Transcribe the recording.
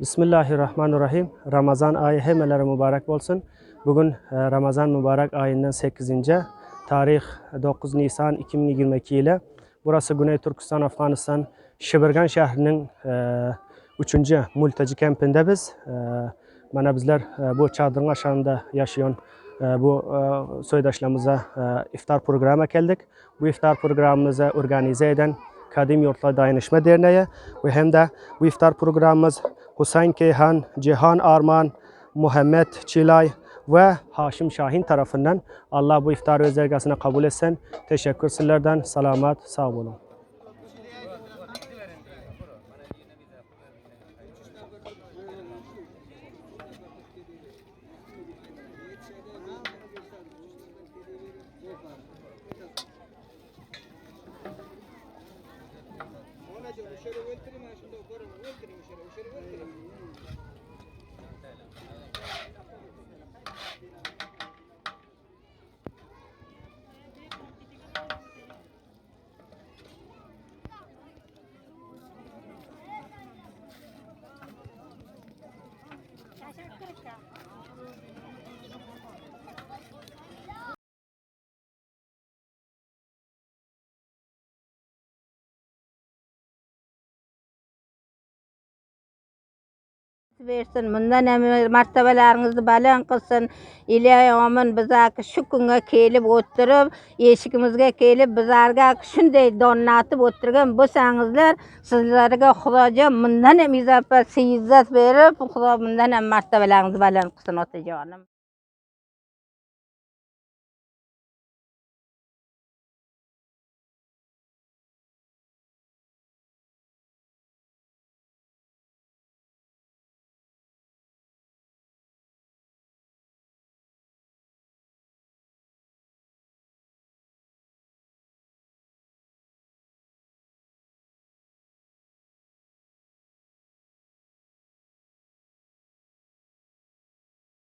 Bismillahirrahmanirrahim. Ramazan ayı hemeleri mübarek olsun. Bugün e, Ramazan mübarek ayından 8. tarih 9 Nisan 2022 ile burası Güney Türkistan, Afganistan, Şibirgan şehrinin 3. mülteci kempinde biz. E, Mana bizler e, bu çadırın aşağında yaşayan e, bu e, soydaşlarımıza e, iftar programı geldik. Bu iftar programımızı organize eden Kadim Yurtlar Dayanışma Derneği ve hem de bu iftar programımız Hüseyin Keyhan, Cihan Arman, Muhammed Çilay ve Haşim Şahin tarafından Allah bu iftar özergasını kabul etsin. Teşekkür sizlerden. Selamat, sağ olun. şöyle götüreyim. bersin. Bundan martabalaringizni baland qilsin. Ilohi omin bizlarga shu kunga kelib o'tirib eshigimizga kelib bizlarga shunday donnatib o'tirgan bo'lsangizlar sizlarga xudojon bundan ham izofa izzat berib xudo bundan ham martabalaringizni baland qilsin otajonim.